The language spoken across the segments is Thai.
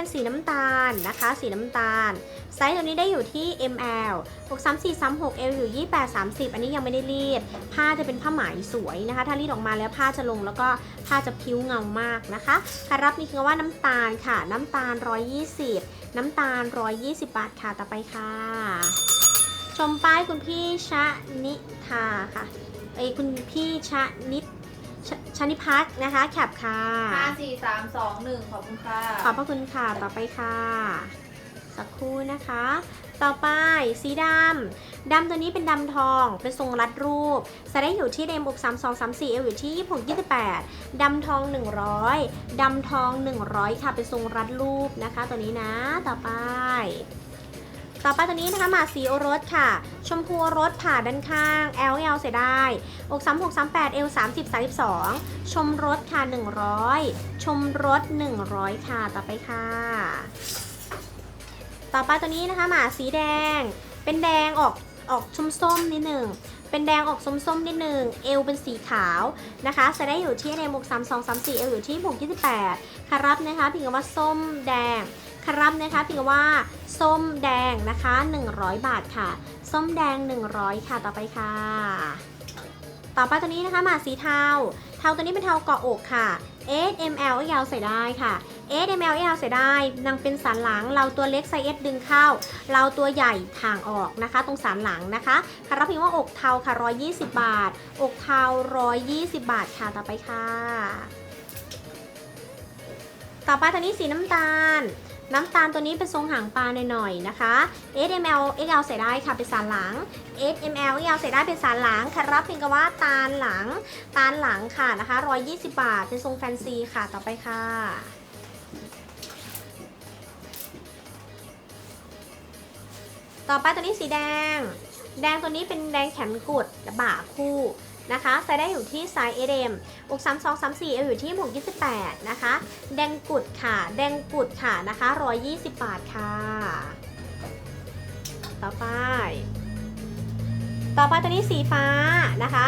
เป็นสีน้ำตาลนะคะ สีน้ำตาล ไซส์ตัวนี้ได้อยู่ที่ ML 6 3 4 3 6 L อยู่ 28 30 อันนี้ยังไม่ได้รีด ผ้าจะเป็นผ้าไหมสวยนะคะ ถ้ารีดออกมาแล้วผ้าจะลงแล้วก็ผ้าจะพิ้วเงามากนะคะค่ะรับนี่คือว่าน้ำตาลค่ะ น้ำตาล 120 น้ำตาล 120 บาทค่ะต่อไปค่ะ ชมป้ายคุณพี่ชะนิทาค่ะเอ้คุณพี่ชะนิ ชชนิพัฒน์นะคะแคปค่ะ ห้าสี่สามสองหนึ่งขอบคุณค่ะ ขอบพระคุณค่ะ ต่อไปค่ะ สักครู่นะคะ ต่อไปสีดำ ดำตัวนี้เป็นดำทอง เป็นทรงรัดรูปใส่ได้อยู่ที่เดมอก3 2 3 4เอวอยู่ที่26 28ดำทอง 100ดำทอง 100 ค่ะ เป็นทรงรัดรูปนะคะ ตัวนี้นะ ต่อไป ต่อไปตัวนี้นะคะหมาสีโอรสค่ะ ชมพูโอรสผ่าด้านข้าง L L ใส่ได้ อก36 38 L 30 32 ชมรถค่ะ 100 ชมรถ100 ค่ะ ต่อไปค่ะ ต่อไปตัวนี้นะคะหมาสีแดง เป็นแดงออกออกชมส้มนิดหนึ่ง เป็นแดงออกส้มส้มๆนิดหนึ่งเอวเป็นสีขาวนะคะใส่ได้อยู่ที่ในมุก3 2 3 4เอวอยู่ที่6 28คารับนะคะพิมพ์คำว่าส้มแดง คารับนะคะพิมพ์คำว่าส้มแดงนะคะ 100 บาทค่ะ ส้มแดง 100 ค่ะ ต่อไปค่ะ ต่อไปตัวนี้นะคะหมาสีเทา เทาตัวนี้เป็นเทาเกาะอกค่ะ S M L ยาวใส่ได้ค่ะ S M L ยาวใส่ได้นางเป็นสันหลัง เราตัวเล็กไซส์ S ดึงเข้า เราตัวใหญ่ถ่างออกนะคะ ตรงสันหลังนะคะค่ะรับพิมพ์ว่าอกเทาค่ะ 120 บาท อกเทา 120 บาทค่ะ ต่อไปค่ะ ต่อไปตัวนี้สีน้ำตาล น้ำตาลตัวนี้เป็นทรงหางปลาหน่อยๆนะคะ S M L X L ใส่ได้ค่ะเป็นสันหลัง S M L X L ใส่ได้เป็นสันหลังค่ะรับเพียงกับว่าตาลหลัง ตาลหลังค่ะนะคะ 120 บาท เป็นทรงแฟนซีค่ะต่อไปค่ะต่อไปตัวนี้สีแดง แดงตัวนี้เป็นแดงแขนกุดบ่าคู่ นะคะใส่ได้อยู่ที่ไซส์ S M อก3 2 3 4เอวอยู่ที่6 28 นะคะ แดงกุดค่ะ แดงกุดค่ะนะคะ 120 บาทค่ะ ต่อไป ต่อไปตัวนี้สีฟ้านะคะ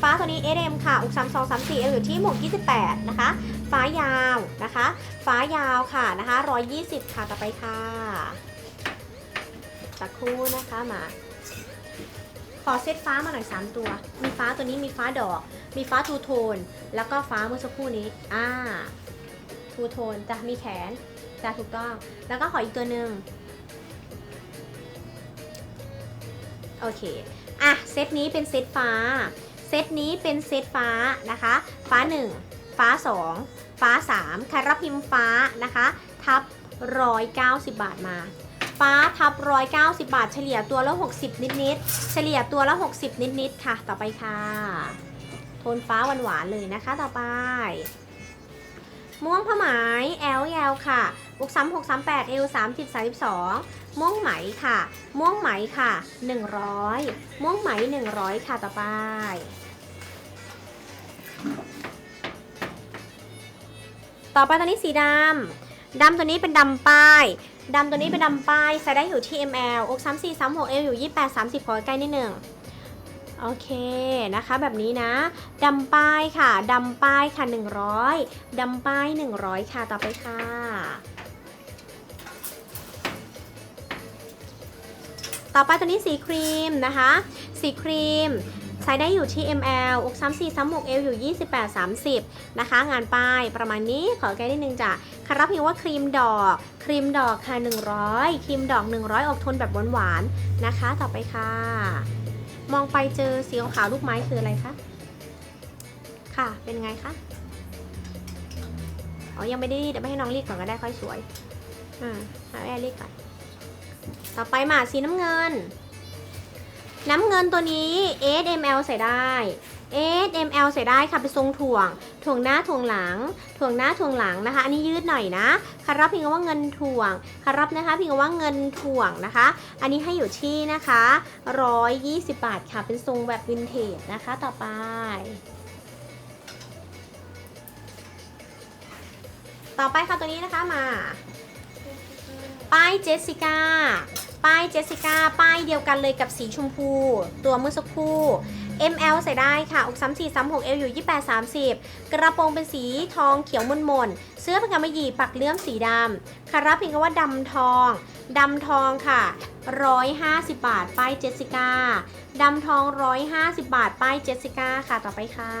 ฟ้าตัวนี้ SM ค่ะ อก3 2 3 4เอวอยู่ที่หมวก28 นะคะ ฟ้ายาวนะคะ ฟ้ายาวค่ะนะคะ 120 ค่ะ ต่อไปค่ะ สักครู่นะคะมา ขอเซตฟ้ามาหน่อย 3 ตัว มีฟ้าตัวนี้มีฟ้าดอก มีฟ้าทูโทน แล้วก็ฟ้าเมื่อสักครู่นี้ อ่า ทูโทนจะมีแขนจะถูกต้อง แล้วก็ขออีกตัวหนึ่งโอเค อะ เซตนี้เป็นเซตฟ้า เซตนี้เป็นเซตฟ้านะคะ ฟ้า 1 ฟ้า 2 ฟ้า3ใครรับพิมพ์ฟ้านะคะ ทับ 190 บาทมา ฟ้าทับ190บาท เฉลี่ยตัวละ60นิดๆเฉลี่ยตัวละ60นิดๆค่ะ ต่อไปค่ะโทนฟ้าหวานๆเลยนะคะ ต่อไป ม่วงผ้าไหม L L ค่ะอก3 6 3 8 L 30 32ม่วงไหมค่ะ ม่วงไหมค่ะ100ม่วงไหม100ค่ะต่อไปต่อไปตัวนี้สีดำ ดำตัวนี้เป็นดำป้าย ดำตัวนี้เป็นดำป้ายใส่ได้อยู่ที่ ML อก3 4 3 6 L อยู่28 30ขอใกล้นิดหนึ่งโอเคนะคะแบบนี้นะดำป้ายค่ะดำป้ายค่ะ100ดำป้าย100ค่ะต่อไปค่ะต่อไปตัวนี้สีครีมนะคะ สีครีม ใช้ได้อยู่ที่ ML อก3 4 3 6 L อยู่ 28 30 นะคะ งานป้ายประมาณนี้ขอแก้นิดนึงจ้ะคารับเพียงว่าครีมดอก ครีมดอกค่ะ 100 ครีมดอก 100 ออกทนแบบหวานๆนะคะ ต่อไปค่ะ มองไปเจอสีขาวลูกไม้คืออะไรคะ ค่ะ เป็นไงคะ อ๋อ ยังไม่ได้รีดเดี๋ยวไม่ให้น้องรีดก่อนก็ได้ค่อยสวย อ่าให้แม่รีดก่อน ต่อไปหมาสีน้ำเงิน น้ำเงินตัวนี้ SML ใส่ได้ SML ใส่ได้ค่ะเป็นทรงถ่วง ถ่วงหน้าถ่วงหลัง ถ่วงหน้าถ่วงหลังนะคะ อันนี้ยืดหน่อยนะคารับพิงว่าเงินถ่วงคารับนะคะพิงว่าเงินถ่วงนะคะ อันนี้ให้อยู่ที่นะคะ 120 บาทค่ะเป็นทรงแบบวินเทจนะคะต่อไปต่อไปค่ะตัวนี้นะคะมา ป้ายเจสสิก้า ป้ายเจสสิก้าป้ายเดียวกันเลยกับสีชมพู ตัวเมื่อสักครู่ ML ใส่ได้ค่ะอกซ้ำ4ซ้ำ6 L อยู่ 28 30 กระโปรงเป็นสีทองเขียวมนมนเสื้อเป็นกำมะหยี่ปักเลื่อมสีดำคาราพิงก็ว่าดำทองดำทองค่ะ 150 บาท ป้ายเจสสิก้าดำทอง 150 บาท ป้ายเจสสิก้าค่ะ ต่อไปค่ะ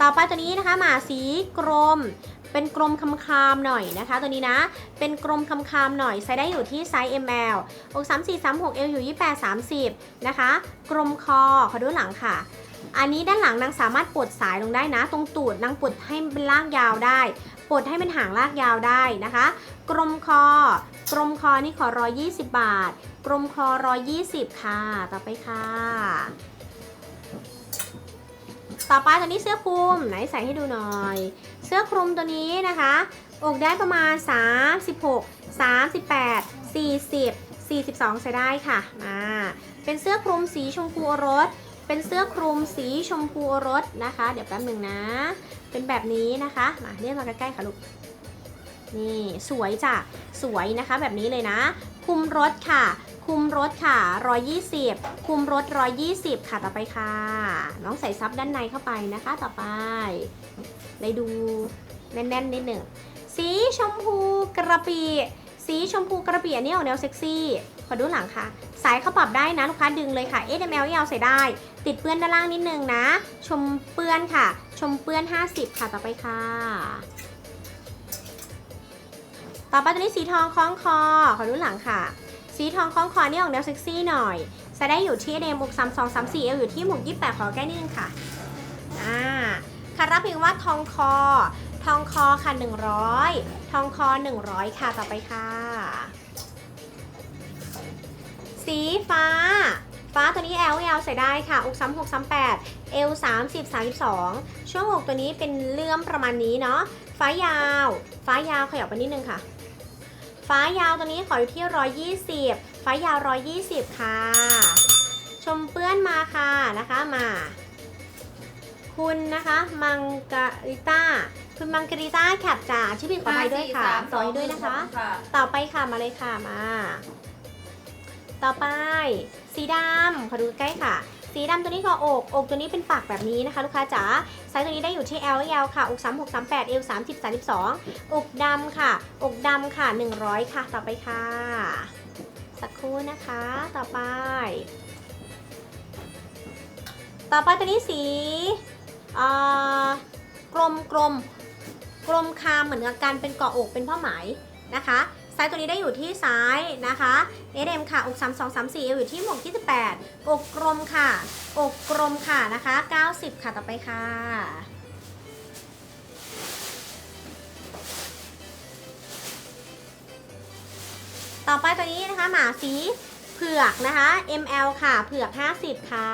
ต่อไปตัวนี้นะคะ หมาสีกรม เป็นกรมคำคามๆหน่อยนะคะ ตัวนี้นะ เป็นกรมคำคามๆหน่อยไซส์ได้อยู่ที่ไซส์ ML อก3 4 3 6 L อยู่ 28 30 นะคะกรมคอขอดูหลังค่ะ อันนี้ด้านหลังนางสามารถปลดสายลงได้นะ ตรงตูดนางปลดให้เป็นลากยาวได้ปลดให้เป็นหางลากยาวได้นะคะกรมคอกรมคอนี่ขอ 120 บาทกรมคอ 120 ค่ะ ต่อไปค่ะ ต่อไปตัวนี้เสื้อคลุมไหนใส่ให้ดูหน่อย เสื้อคลุมตัวนี้นะคะ อกได้ประมาณ 36 38 40 42 ใส่ได้ค่ะมาเป็นเสื้อคลุมสีชมพูรสเป็นเสื้อคลุมสีชมพูรสนะคะ เดี๋ยวแป๊บหนึ่งนะ เป็นแบบนี้นะคะมาเรียกมาใกล้ๆค่ะลูกนี่สวยจ้ะสวยนะคะแบบนี้เลยนะคลุมรถค่ะ คุมรถค่ะ 120 คุมรถ 120 ค่ะต่อไปค่ะ น้องใส่ซับด้านในเข้าไปนะคะต่อไปได้ดูแน่นๆนิดหนึ่งสีชมพูกระปีสีชมพูกระปีอันนี้ออกแนวเซ็กซี่ขอดูหลังค่ะ สายเขาปรับได้นะลูกค้าดึงเลยค่ะ S M L ยาวใส่ได้ ติดเปื้อนด้านล่างนิดนึงนะ ชมเปื้อนค่ะ ชมเปื้อน 50 ค่ะต่อไปค่ะ ต่อไปตัวนี้สีทองคล้องคอ ขอดูหลังค่ะ สีทองคล้องคอนี่ออกแนวเซ็กซี่หน่อยใส่ได้อยู่ที่เดมุกสามสองสามสี่อยู่ที่หมวกยี่แปดขอแก้นิดนึงค่ะอ่าคารับพิงว่าทองคอ ทองคอค่ะ100ทองคอ100ค่ะต่อไปค่ะ สีฟ้า ฟ้าตัวนี้ L L ใส่ได้ค่ะอก3 6 3 8 L 30 32ช่วงอกตัวนี้เป็นเลื่อมประมาณนี้เนาะฟ้ายาว ฟ้ายาวขยับไปนิดนึงค่ะ ฟ้ายาวตัวนี้ขออยู่ที่ 120 ฟ้ายาว 120 ค่ะ ชมเปื้อนมาค่ะนะคะมา คุณนะคะมังการิต้าคุณมังการิต้าแคปจ่าชื่อผิดขออภัยด้วยค่ะต่อให้ด้วยนะคะค่ะต่อไปค่ะมาเลยค่ะมา ต่อไป สีดำขอดูใกล้ค่ะ สีดำตัวนี้ก็อกอกตัวนี้เป็นปากแบบนี้นะคะ ลูกค้าจ๋าไซส์ตัวนี้ได้อยู่ที่ L L ค่ะอก3 6 3 8 L 30 32อกดำค่ะ อกดำค่ะ 100 ค่ะ ต่อไปค่ะ สักครู่นะคะ ต่อไป ต่อไปตัวนี้สีเอ่อกลมกลมกลมคามเหมือนกับการเป็นเกาะอกเป็นผ้าไหมนะคะ ไซส์ตัวนี้ได้อยู่ที่ซ้ายนะคะ SM ค่ะ อก 3 2 3 4อยู่ที่หมวก28อกกลมค่ะ อกกลมค่ะนะคะ 90 ค่ะต่อไปค่ะต่อไปตัวนี้นะคะหมาสีเผือกนะคะ ML ค่ะ เผือก 50 ค่ะ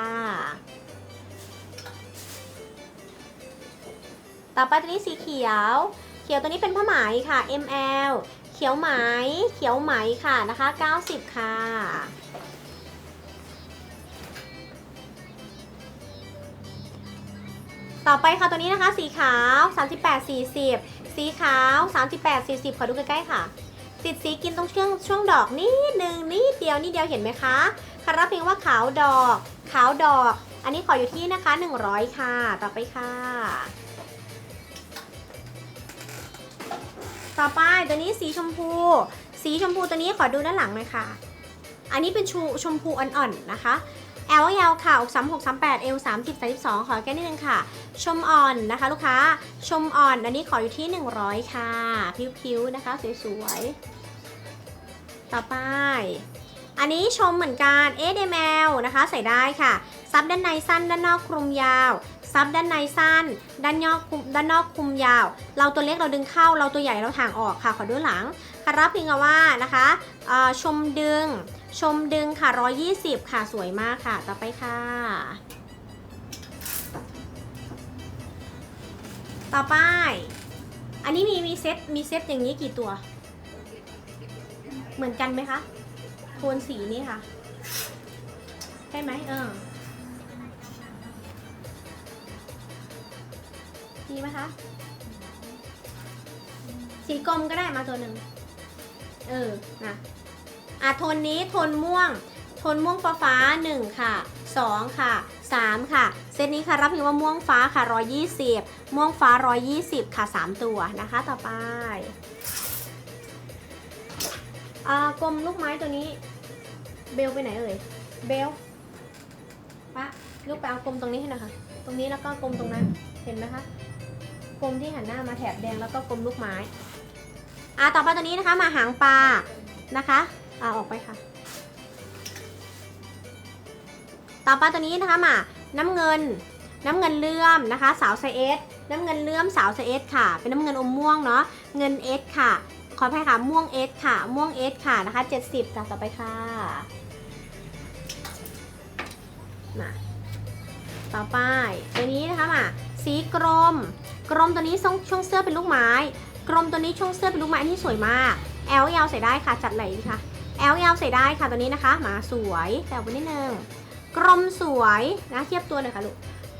ต่อไปตัวนี้สีเขียว เขียวตัวนี้เป็นผ้าไหมค่ะ ML เขียวไหม เขียวไหมค่ะนะคะ 90 ค่ะ ต่อไปค่ะตัวนี้นะคะ สีขาว 38 40 สีขาว 38 40 ขอดูใกล้ๆค่ะ ติดสีกินตรงช่วงช่วงดอกนิดนึงนิดเดียวนิดเดียวเห็นไหมคะคารับเพียงว่าขาวดอก ขาวดอก อันนี้ขออยู่ที่นะคะ 100 ค่ะ ต่อไปค่ะ ต่อไปตัวนี้สีชมพู สีชมพูตัวนี้ขอดูด้านหลังหน่อยค่ะ อันนี้เป็นชูชมพูอ่อนๆนะคะ L L ค่ะอก3 6 3 8 L 30 32ขอแก้นิดนึงค่ะ ชมอ่อนนะคะ ลูกค้า ชมอ่อน อันนี้ขออยู่ที่100ค่ะผิวๆนะคะ สวยๆ ต่อไป อันนี้ชมเหมือนกัน SML นะคะ ใส่ได้ค่ะ ซับด้านในสั้นด้านนอกคลุมยาว ซับด้านในสั้น ด้านนอกคุมด้านนอกคุมยาว เราตัวเล็กเราดึงเข้า เราตัวใหญ่เราถ่างออกค่ะ ขอดูหลังคารับพิงาว่านะคะชมดึง ชมดึงค่ะ 120 ค่ะ สวยมากค่ะ ต่อไปค่ะ ต่อไป อันนี้มีมีเซตมีเซตอย่างนี้กี่ตัว เหมือนกันไหมคะ โทนสีนี่ค่ะ ใช่ไหมเออ มีไหมคะ สีกลมก็ได้มาตัวหนึ่ง เออนะอะโทนนี้โทนม่วง โทนม่วงฟ้าฟ้าหนึ่งค่ะสองค่ะสามค่ะ เซตนี้ค่ะรับพิมพ์ว่าม่วงฟ้าค่ะร้อยยี่สิบม่วงฟ้าร้อยยี่สิบค่ะสามตัวนะคะ ต่อไปอ่ากลมลูกไม้ตัวนี้ เบลไปไหนเอ่ย เบลปะลูกไปเอากลมตรงนี้ให้หน่อยค่ะ ตรงนี้แล้วก็กลมตรงนั้น เห็นไหมคะ กลมที่หันหน้ามาแถบแดงแล้วก็กลมลูกไม้อ่าต่อไปตัวนี้นะคะมาหางปลานะคะอ่าออกไปค่ะ ต่อไปตัวนี้นะคะมาน้ำเงิน น้ำเงินเลื่อมนะคะ สาวไซเอสน้ำเงินเลื่อมสาวไซเอสค่ะ เป็นน้ำเงินอมม่วงเนาะเงินเอสค่ะ ขออภัยค่ะม่วงเอสค่ะ ม่วงเอสค่ะนะคะ70จ้ะต่อไปค่ะมาต่อไปตัวนี้นะคะมาสีกรม กรมตัวนี้ทรงช่วงเสื้อเป็นลูกไม้ กรมตัวนี้ช่วงเสื้อเป็นลูกไม้อันนี้สวยมากแอลยาวใส่ได้ค่ะจัดไหลค่ะแอลยาวใส่ได้ค่ะตัวนี้นะคะมาสวยแต่เอาไปนิดนึงกรมสวยนะเทียบตัวเลยค่ะลูก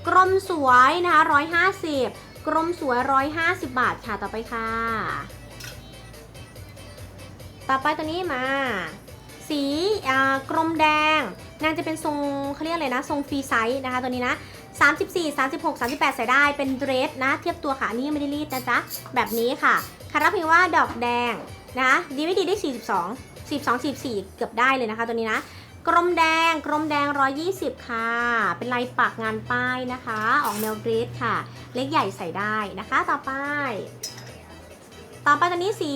กรมสวยนะคะร้อยห้าสิบกรมสวยร้อยห้าสิบบาทค่ะต่อไปค่ะ ต่อไปตัวนี้มา สีกรมแดงนางจะเป็นทรงเขาเรียกอะไรนะ ทรงฟรีไซส์นะคะตัวนี้นะ 34 36 38 ใส่ได้เป็นเดรสนะ เทียบตัวค่ะนนี้ยังไม่ได้รีดนะจ๊ะ แบบนี้ค่ะคาราพิว่าดอกแดงนะ ดีไม่ดีได้ 42 42 44 เกือบได้เลยนะคะตัวนี้นะ กรมแดง กรมแดง 120 ค่ะ เป็นลายปักงานป้ายนะคะ ออกแนวเดรสค่ะ เล็กใหญ่ใส่ได้นะคะ ต่อไป ต่อไปตัวนี้สี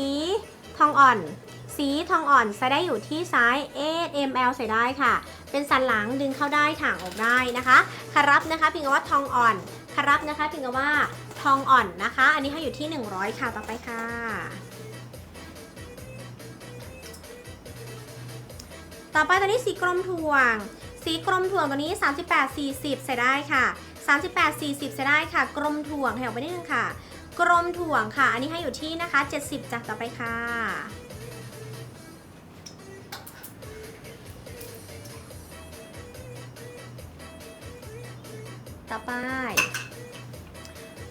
ทองอ่อน สีทองอ่อนใส่ได้อยู่ที่ซ้าย S M L ใส่ได้ค่ะ เป็นสันหลังดึงเข้าได้ถ่างออกได้นะคะคารับนะคะพิมพ์คำว่าทองอ่อนคารับนะคะพิมพ์คำว่าทองอ่อนนะคะ อันนี้ให้อยู่ที่ 100 ค่ะต่อไปค่ะต่อไปตัวนี้สีกรมถ่วง สีกรมถ่วงตัวนี้ 38 40 ใส่ได้ค่ะ 38 40 ใส่ได้ค่ะ กรมถ่วงแถวไปนิดนึงค่ะ กรมถ่วงค่ะ อันนี้ให้อยู่ที่นะคะ 70จ้ะต่อไปค่ะ ต่อไป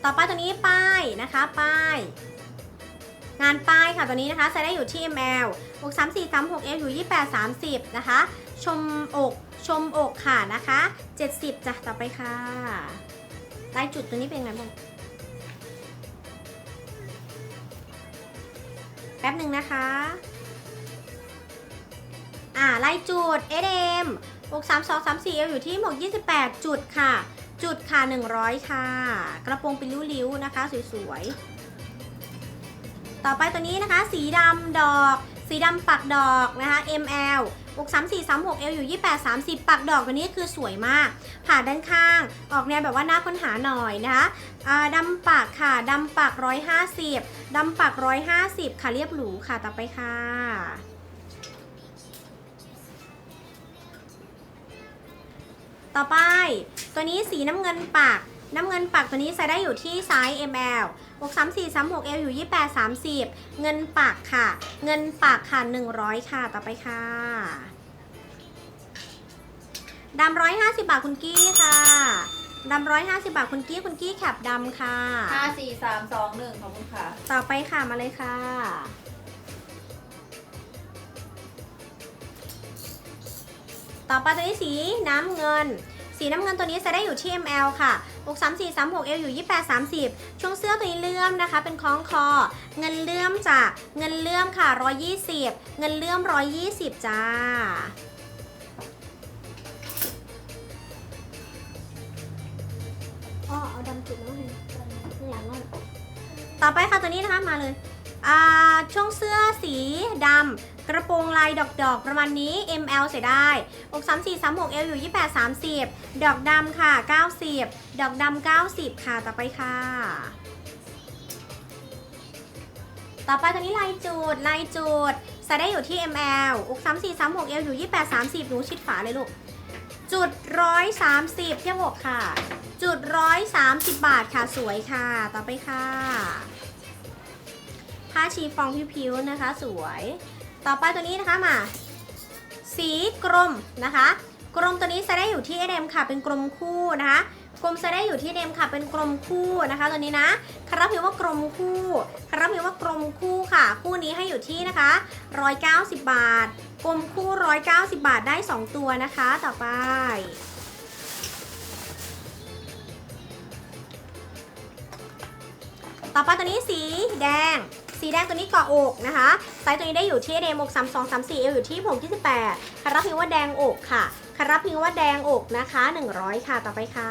ต่อไปตัวนี้ป้ายนะคะป้าย งานป้ายค่ะตัวนี้นะคะใส่ได้อยู่ที่ ml อก3 4 3 6 f อยู่ 28 30 นะคะ ชมอกชมอกค่ะนะคะ 70จ้ะต่อไปค่ะลายจุดตัวนี้เป็นไงบ้างแป๊บหนึ่งนะคะ อ่าลายจุด SM อก3 2 3 4 f อยู่ที่หมวก28 จุดค่ะ จุดค่ะ 100 ค่ะ กระโปรงเป็นริ้วๆนะคะ สวยๆ ต่อไปตัวนี้นะคะ สีดำดอก สีดำปักดอกนะคะ ML อก3 4 3 6 L อยู่ 28 30 ปักดอกตัวนี้คือสวยมาก ผ่าด้านข้าง ออกแนวแบบว่าน่าค้นหาหน่อยนะคะอ่าดำปักค่ะ ดำปัก 150 ดำปัก 150 ค่ะเรียบหรูค่ะ ต่อไปค่ะ ต่อไป ตัวนี้สีน้ำเงินปักน้ำเงินปักตัวนี้ใส่ได้อยู่ที่ไซส์ ML 6 3 4 3 6 L อยู่ 28 30 เงินปักค่ะ เงินปักค่ะ 100 ค่ะ ต่อไปค่ะดำ150บาทคุณกี้ค่ะดำ150บาทคุณกี้คุณกี้แคปดำค่ะห้าสี่สามสองหนึ่งขอบคุณค่ะ ต่อไปค่ะมาเลยค่ะ ต่อไปตัวนี้สีน้ำเงิน สีน้ำเงินตัวนี้จะได้อยู่ที่ ML ค่ะอก3 4 3 6 L อยู่ 28 30 ช่วงเสื้อตัวนี้เลื่อมนะคะ เป็นคล้องคอ เงินเลื่อมจากเงินเลื่อมค่ะ 120 เงินเลื่อม 120 จ้าอ้อเอาดำจุดแล้วเห็นข้างหลังนั่นต่อไปค่ะตัวนี้นะคะมาเลยอ่าช่วงเสื้อสีดำ กระโปรงลายดอกดอกๆประมาณนี้ ML ใส่ได้อก3 4 3 6 L อยู่ 28 30 ดอกดำค่ะ 90 ดอกดำ90 ค่ะ ต่อไปค่ะ ต่อไปตัวนี้ลายจูด ลายจูดใส่ได้อยู่ที่ ML อก3 4 3 6 L อยู่ 28 30 หนูชิดฝาเลยลูก จุดร้อยสามสิบเทียบอกค่ะ จุดร้อยสามสิบบาทค่ะ สวยค่ะ ต่อไปค่ะ ผ้าชีฟองผิวๆนะคะ สวย ต่อไปตัวนี้นะคะมา สีกรมนะคะ กรมตัวนี้จะได้อยู่ที่เอมค่ะ เป็นกรมคู่นะคะกรมจะได้อยู่ที่เอมค่ะ เป็นกรมคู่นะคะ ตัวนี้นะคาราพิมว่ากรมคู่คาราพิมว่ากรมคู่ค่ะ คู่นี้ให้อยู่ที่นะคะ 190 บาท กลมคู่ 190 บาทได้ 2 ตัวนะคะ ต่อไป ต่อไปตัวนี้สีแดง สีแดงตัวนี้เกาะอกนะคะไซส์ตัวนี้ได้อยู่ที่เดมอก3 2 3 4เอวอยู่ที่ผมที่18คารับพิงว่าแดงอกค่ะคารับพิงว่าแดงอกนะคะ100ค่ะต่อไปค่ะ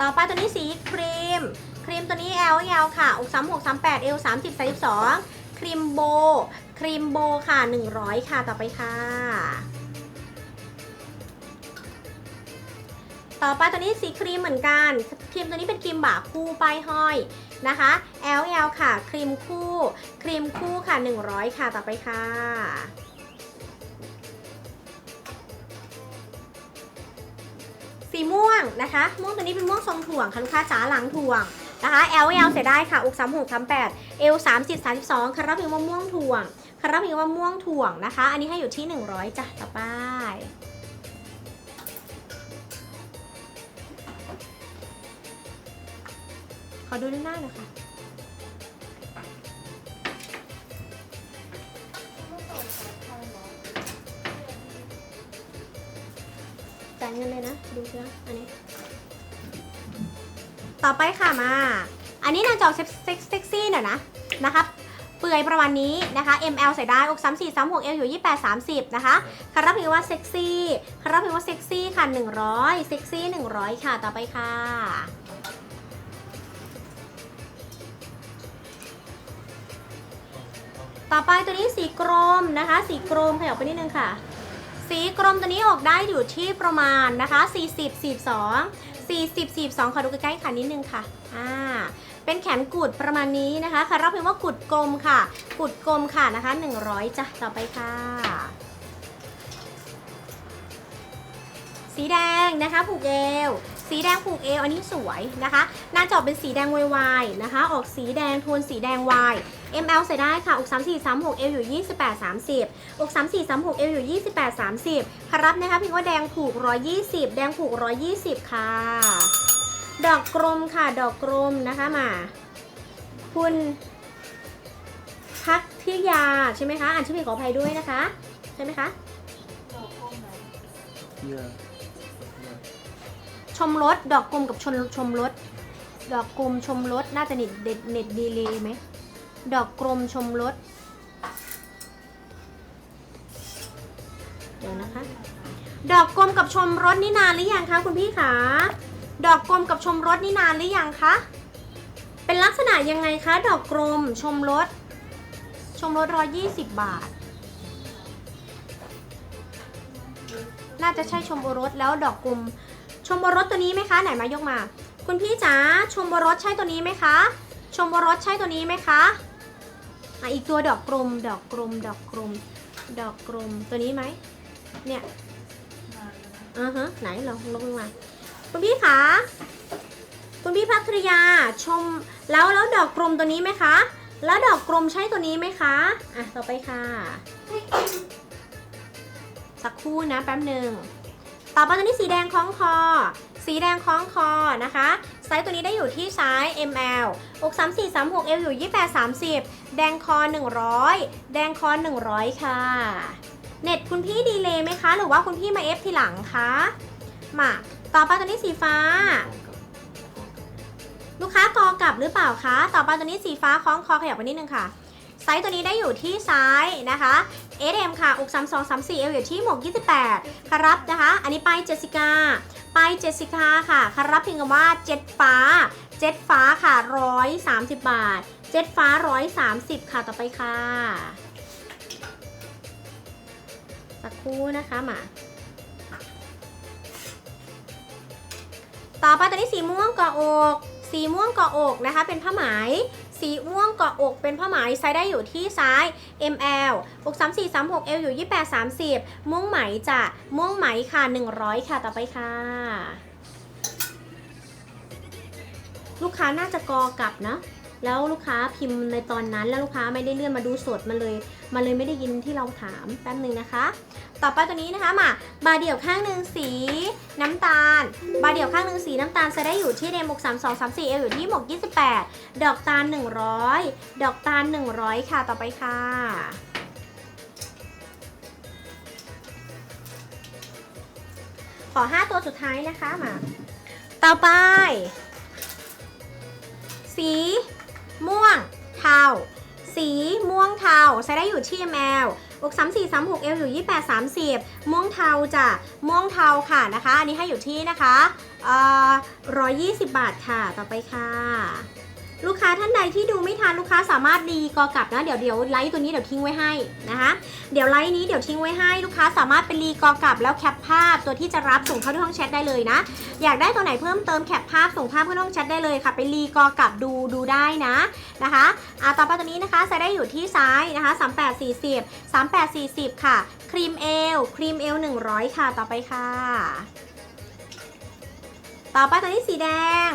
ต่อไปตัวนี้สีครีม ครีมตัวนี้ L ยาวค่ะอก36 38เอว30 32ครีมโบ ครีมโบค่ะ100ค่ะต่อไปค่ะ ต่อไปตัวนี้สีครีมเหมือนกัน ครีมตัวนี้เป็นครีมบ่าคู่ป้ายห้อยนะคะ L L ค่ะ ครีมคู่ ครีมคู่ค่ะ 100 ค่ะ ต่อไปค่ะสีม่วงนะคะ ม่วงตัวนี้เป็นม่วงทรงถ่วงค่ะลูกค้าจ๋าหลังถ่วงนะคะ L L เสียได้ค่ะอก36 38 L 30 32คาราพิงว่าม่วงถ่วงคาราพิงว่าม่วงถ่วงนะคะ อันนี้ให้อยู่ที่100จ้ะต่อไป ขอดูด้านหน้าหน่อยค่ะ จ่ายเงินเลยนะ ดูซินะอันนี้ ต่อไปค่ะมา อันนี้นางจะออกเซ็กเซ็กเซ็กซี่หน่อยนะ นะครับเปลือยประมาณนี้นะคะ ML ใส่ได้อก3 4 3 6 L อยู่ 28 30 นะคะคาราพิงว่าเซ็กซี่คาราพิงว่าเซ็กซี่ค่ะ 100 เซ็กซี่ 100 ค่ะ ต่อไปค่ะ ต่อไปตัวนี้สีกรมนะคะ สีกรมขยับไปนิดนึงค่ะ สีกรมตัวนี้ออกได้อยู่ที่ประมาณนะคะ 40 42 40 42ขอดูใกล้ๆค่ะนิดนึงค่ะอ่าเป็นแขนกุดประมาณนี้นะคะค่ะรับเพียงว่ากุดกลมค่ะ กุดกลมค่ะนะคะ 100จ้ะต่อไปค่ะ สีแดงนะคะผูกเอวสีแดงผูกเอวอันนี้สวยนะคะหน่าจะออกเป็นสีแดงวายๆนะคะ ออกสีแดงโทนสีแดงวาย ML ใส่ได้ค่ะอก3 4 3 6 L อยู่ 28 30อก3 4 3 6 L อยู่ 28 30ครับนะคะพิงว่าแดงผูก 120 แดงผูก 120 ค่ะ ดอกกลมค่ะ ดอกกลมนะคะมา คุณพักทิยาใช่ไหมคะ อ่านชื่อผิดขออภัยด้วยนะคะ ใช่ไหมคะ Yeah. ชมรถ ดอกกลมกับชนชมรถ ดอกกลมชมรถ น่าจะเน็ตเด็ดเน็ตดีเลยไหม ดอกกลมชมรถเดี๋ยวนะคะ ดอกกลมกับชมรถนี่นานหรือยังคะคุณพี่คะดอกกลมกับชมรถนี่นานหรือยังคะเป็นลักษณะยังไงคะดอกกลมชมรถชมรถร้อยยี่สิบบาท น่าจะใช่ชมรสแล้วดอกกลมชมบรสตัวนี้ไหมคะไหนมายกมา คุณพี่จ๋าชมบรสใช่ตัวนี้ไหมคะ ชมบรสใช่ตัวนี้ไหมคะ อะอีกตัวดอกกลมดอกกลมดอกกลมดอกกลมตัวนี้ไหมเนี่ยอ่าฮะไหนลองลงมาคุณพี่คะคุณพี่พัทรยาชมแล้วแล้วดอกกลมตัวนี้ไหมคะ แล้วดอกกลมใช่ตัวนี้ไหมคะอะต่อไปค่ะ สักครู่นะแป๊บหนึ่งต่อไปตัวนี้สีแดงคล้องคอ สีแดงคล้องคอนะคะ ไซส์ตัวนี้ได้อยู่ที่ไซส์ ML อก3 4 3 6 L อยู่ 28 30 แดงคอ 100 แดงคอ 100 ค่ะ เน็ตคุณพี่ดีเลยไหมคะ หรือว่าคุณพี่มาเอฟทีหลังคะมาต่อไปตัวนี้สีฟ้า ลูกค้ากอกลับหรือเปล่าคะ ต่อไปตัวนี้สีฟ้าคล้องคอขยับไปนิดนึงค่ะไซส์ตัวนี้ได้อยู่ที่ไซ้ายนะคะ SM ค่ะอก32 34 L อยู่ที่หมวก28 ครับนะคะ อันนี้ไปเจสสิก้า เจสสิก้าค่ะคารับพิมพ์คำว่าเจ็ดฟ้าเจ็ดฟ้าค่ะ130บาท เจ็ดฟ้า130ค่ะต่อไปค่ะ สักครู่นะคะมา ต่อไปตัวนี้สีม่วงกาะอก สีม่วงกาะอกนะคะ เป็นผ้าไหม สีม่วงเกาะอกเป็นผ้าไหมไซส์ได้อยู่ที่ซ้าย ML อก3 4 3 6 L อยู่ 28 30 ม่วงไหมจ้ะม่วงไหมค่ะ 100 ค่ะ ต่อไปค่ะ ลูกค้าน่าจะกอกลับนะ แล้วลูกค้าพิมพ์ในตอนนั้น แล้วลูกค้าไม่ได้เลื่อนมาดูสดมันเลยมันเลยไม่ได้ยินที่เราถามแป๊บหนึ่งนะคะ ต่อไปตัวนี้นะคะมาบาเดี่ยวข้างหนึ่งสีน้ำตาล บาเดี่ยวข้างหนึ่งสีน้ำตาลจะได้อยู่ที่เดมก3 2 3 4เอลอยู่ที่หมก28ดอกตาล100ดอกตาล100ค่ะต่อไปค่ะขอ 5 ตัวสุดท้ายนะคะมา ต่อไป สี ม่วงเทา สีม่วงเทาใช้ได้อยู่ที่ ml อกสามสี่สามหก L อยู่ยี่แปดสามสิบม่วงเทาจ้ะม่วงเทาค่ะนะคะ อันนี้ให้อยู่ที่นะคะเอ่สิบบาทค่ะต่อไปค่ะ ลูกค้าท่านใดที่ดูไม่ทันลูกค้าสามารถรีกอกลับนะเดี๋ยวเดี๋ยวไลฟ์ตัวนี้เดี๋ยวทิ้งไว้ให้นะคะเดี๋ยวไลฟ์นี้เดี๋ยวทิ้งไว้ให้ลูกค้าสามารถไปรีกอกลับแล้วแคปภาพตัวที่จะรับส่งเข้าที่ห้องแชทได้เลยนะ อยากได้ตัวไหนเพิ่มเติมแคปภาพส่งภาพเข้าที่ห้องแชทได้เลยค่ะไปรีกอกลับดูดูได้นะนะคะอ่าต่อไปตัวนี้นะคะจะได้อยู่ที่ซ้ายนะคะ3840 3840 ค่ะ ครีมเอลครีมเอล100 ค่ะต่อไปค่ะ ต่อไปตัวนี้สีแดง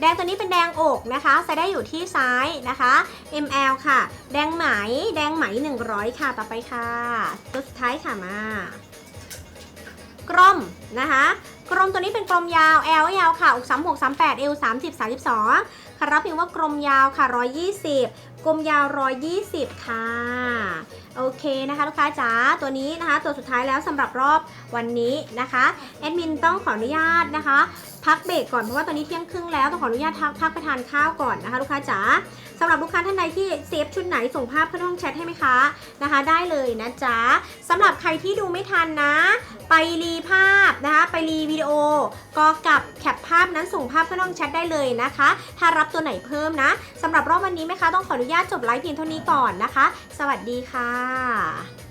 แดงตัวนี้เป็นแดงอกนะคะจะได้อยู่ที่ซ้ายนะคะ ml ค่ะ แดงไหม แดงไหม 100 ค่ะ ต่อไปค่ะ ตัวสุดท้ายค่ะมากรมนะคะกรมตัวนี้เป็นกรมยาว L ยาวค่ะอก36 38 L 30 32ค่ะรับเพียงว่ากรมยาวค่ะ 120กรมยาว 120 ค่ะ โอเคนะคะลูกค้าจ๋า ตัวนี้นะคะ ตัวสุดท้ายแล้วสำหรับรอบวันนี้นะคะ แอดมินต้องขออนุญาตนะคะ พักเบรกก่อนเพราะว่าตอนนี้เที่ยงครึ่งแล้วต้องขออนุญาตพักพักไปทานข้าวก่อนนะคะลูกค้าจ๋าสำหรับลูกค้าท่านใดที่เซฟชุดไหนส่งภาพเข้าห้องแชทให้ไหมคะนะคะ ได้เลยนะจ๊ะสำหรับใครที่ดูไม่ทันนะ ไปรีภาพนะคะ ไปรีวิดีโอก็กับแคปภาพนั้นส่งภาพเข้าห้องแชทได้เลยนะคะ ถ้ารับตัวไหนเพิ่มนะสำหรับรอบวันนี้ไหมคะต้องขออนุญาตจบไลฟ์เพียงเท่านี้ก่อนนะคะ สวัสดีค่ะ